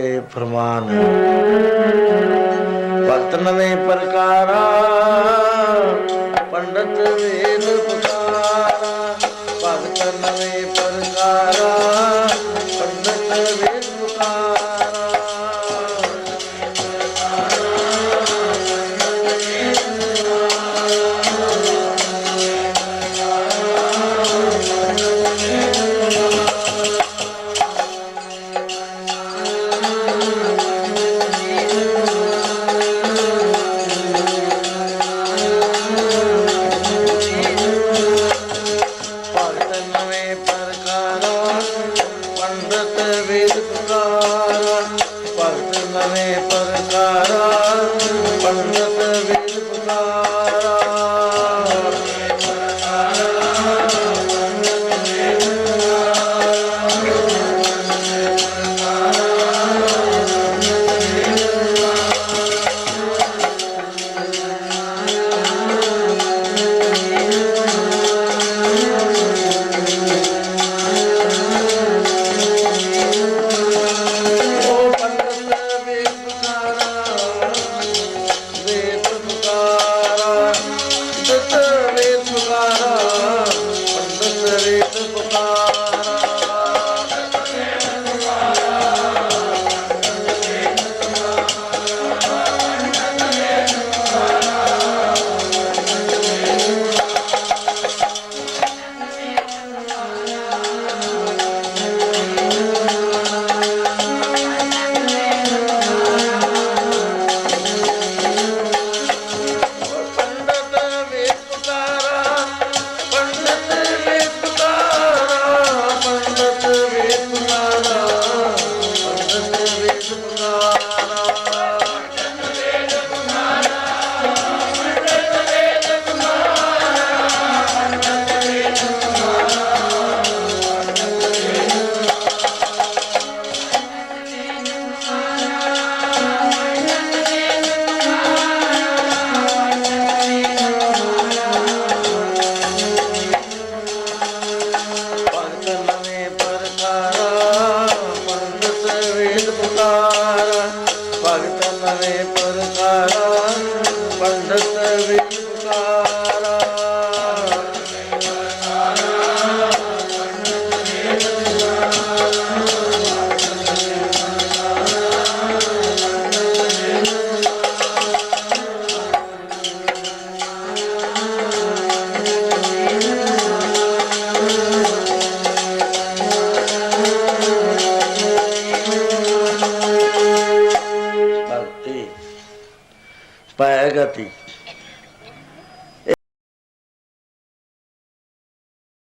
ਇਹ ਫਰਮਾਨ। ਭਗਤ ਨਵੇਂ ਪ੍ਰਕਾਰਾ ਕਰਤਾਰ ਭਗਤ ਨਵੇਂ ਪਰਤਾਰਾ ਪੰਡਤ ਵਿੱਚ पाया जाती